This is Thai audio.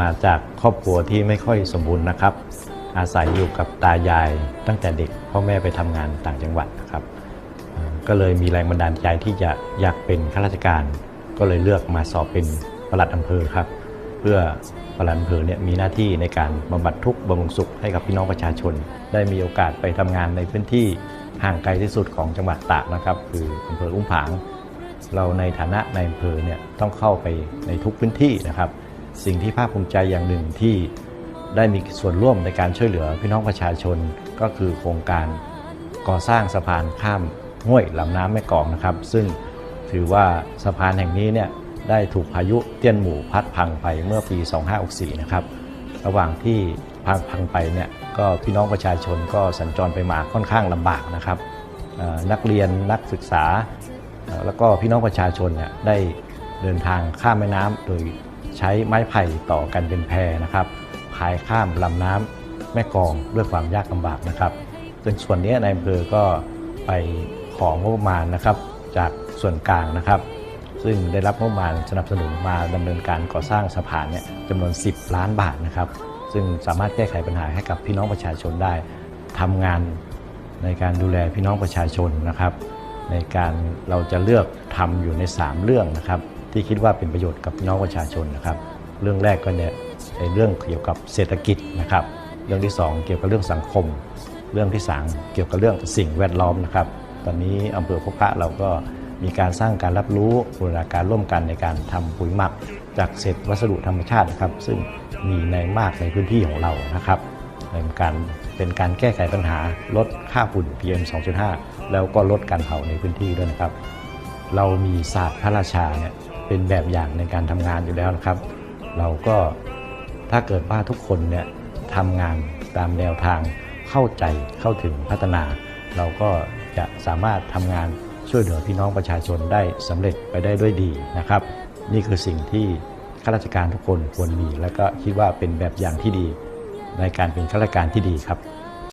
มาจากครอบครัวที่ไม่ค่อยสมบูรณ์นะครับ อาศัยอยู่กับตายายตั้งแต่เด็กพ่อแม่ไปทำงานต่างจังหวัดนะครับ ก็เลยมีแรงบันดาลใจที่จะอยากเป็นข้าราชการ ก็เลยเลือกมาสอบเป็นปลัดอำเภอครับ เพื่อปลัดอำเภอเนี่ยมีหน้าที่ในการบำบัดทุกข์บำรุงสุขให้กับพี่น้องประชาชน ได้มีโอกาสไปทำงานในพื้นที่ห่างไกลที่สุดของจังหวัดตากนะครับ คืออำเภออุ้มผาง เราในฐานะในอำเภอเนี่ยต้องเข้าไปในทุกพื้นที่นะครับ สิ่งที่ภาคภูมิใจอย่างหนึ่งที่ได้มีส่วนร่วมในการช่วยเหลือพี่น้องประชาชนก็คือโครงการก่อสร้างสะพานข้ามห้วยลำน้ำแม่กองนะครับ ซึ่งถือว่าสะพานแห่งนี้เนี่ยได้ถูกพายุเตี้ยนหมู่พัดพังไปเมื่อปี 2564 นะครับ ระหว่างที่พังพังไปเนี่ยก็พี่น้องประชาชนก็สัญจรไปมาค่อนข้างลำบากนะครับนักเรียนนักศึกษา ก็พี่น้องประชาชนเนี่ยได้เดินทางข้ามแม่น้ำโดยใช้ไม้ไผ่ต่อกันเป็นแพนะครับพายข้ามลำน้ำแม่กลองด้วยความยากลำบากนะครับซึ่งส่วนนี้ในอำเภอก็ไปของงบประมาณนะครับจากส่วนกลางนะครับ ซึ่งได้รับงบประมาณสนับสนุนมาดำเนินการก่อสร้างสะพานเนี่ยจำนวน 10 ล้านบาทนะครับ ซึ่งสามารถแก้ไขปัญหาให้กับพี่น้องประชาชนได้ทำงานในการดูแลพี่น้องประชาชนนะครับ ในการเราจะเลือกทำอยู่ใน 3 เรื่องนะครับ ที่คิดว่าเป็นประโยชน์กับน้องประชาชนนะครับ เรื่องแรกก็เนี่ยในเรื่องเกี่ยวกับเศรษฐกิจนะครับ เรื่องที่ 2 เกี่ยวกับเรื่องสังคม เรื่องที่ 3 เกี่ยวกับเรื่องสิ่งแวดล้อมนะครับ ตอนนี้อำเภอพบพระเราก็มีการสร้างการรับรู้บูรณาการร่วมกันในการทำปุ๋ยหมัก จากเศษวัสดุธรรมชาตินะครับ ซึ่งมีในมากในพื้นที่ของเรานะครับเป็นการ เป็นการแก้ไขปัญหาลดค่าฝุ่น PM 2.5 แล้วก็ลดการเผาในพื้นที่ด้วยนะครับ เรามีศาสตร์พระราชาเนี่ยเป็นแบบอย่างในการทำงานอยู่แล้วนะครับ เราก็ถ้าเกิดว่าทุกคนเนี่ยทำงานตามแนวทางเข้าใจเข้าถึงพัฒนา เราก็จะสามารถทำงานช่วยเหลือพี่น้องประชาชนได้สำเร็จไปได้ด้วยดีนะครับ นี่คือสิ่งที่ข้าราชการทุกคนควรมี และก็คิดว่าเป็นแบบอย่างที่ดี ในการเป็นข้าราชการที่ดีครับ